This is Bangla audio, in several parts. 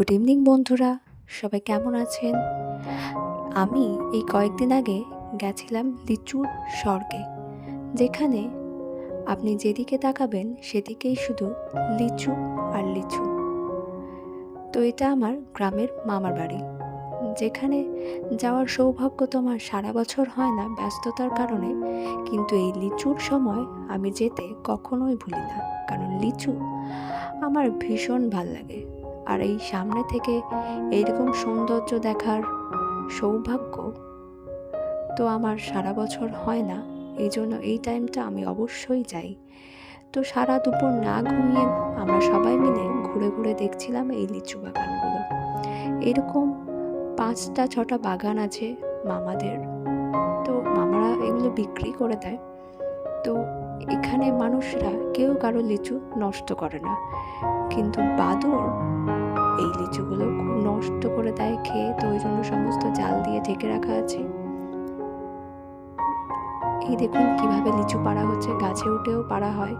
গুড ইভিনিং বন্ধুরা। সবাই কেমন আছেন? আমি এই কয়েকদিন আগে গেছিলাম লিচুর স্বর্গে। যেখানে আপনি যেদিকে তাকাবেন, সেদিকেই শুধু লিচু আর লিচু। তো এটা আমার গ্রামের মামার বাড়ি। যেখানে যাওয়ার সৌভাগ্য তো আমার সারা বছর হয় না ব্যস্ততার কারণে, কিন্তু এই লিচুর সময় আমি যেতে কখনোই ভুলি না। কারণ লিচু আমার ভীষণ ভালো লাগে। আর এই সামনে থেকে এইরকম সৌন্দর্য দেখার সৌভাগ্য তো আমার সারা বছর হয় না। এই জন্য এই টাইমটা আমি অবশ্যই যাই। তো সারা দুপুর না ঘুমিয়ে আমরা সবাই মিলে ঘুরে ঘুরে দেখছিলাম এই লিচু বাগানগুলো। এরকম পাঁচটা, ছটা বাগান আছে মামাদের। তো মামারা এগুলো বিক্রি করে দেয়। তো এখানে মানুষরা কেউ কারও লিচু নষ্ট করে না। কিন্তু বাদুর এই লিচুগুলো খুব নষ্ট করে দেয় খেয়ে, তো ওই জন্য সমস্ত জাল দিয়ে ঢেকে রাখা আছে। এই দেখুন কীভাবে লিচু পাড়া হচ্ছে, গাছে উঠেও পাড়া হয়।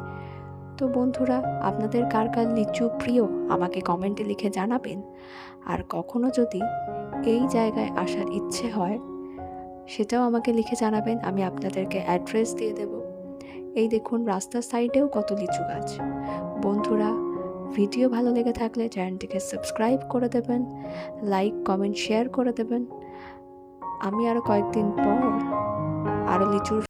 তো বন্ধুরা, আপনাদের কার কার লিচু প্রিয় আমাকে কমেন্টে লিখে জানাবেন। আর কখনো যদি এই জায়গায় আসার ইচ্ছে হয়, সেটাও আমাকে লিখে জানাবেন, আমি আপনাদেরকে অ্যাড্রেস দিয়ে দেব। এই দেখুন, রাস্তার সাইডেও কত লিচু গাছ। বন্ধুরা, ভিডিও ভালো লেগে থাকলে চ্যানেলটিকে সাবস্ক্রাইব করে দেবেন, লাইক, কমেন্ট, শেয়ার করে দেবেন। আমি আরও কয়েকদিন পর আরও লিচুর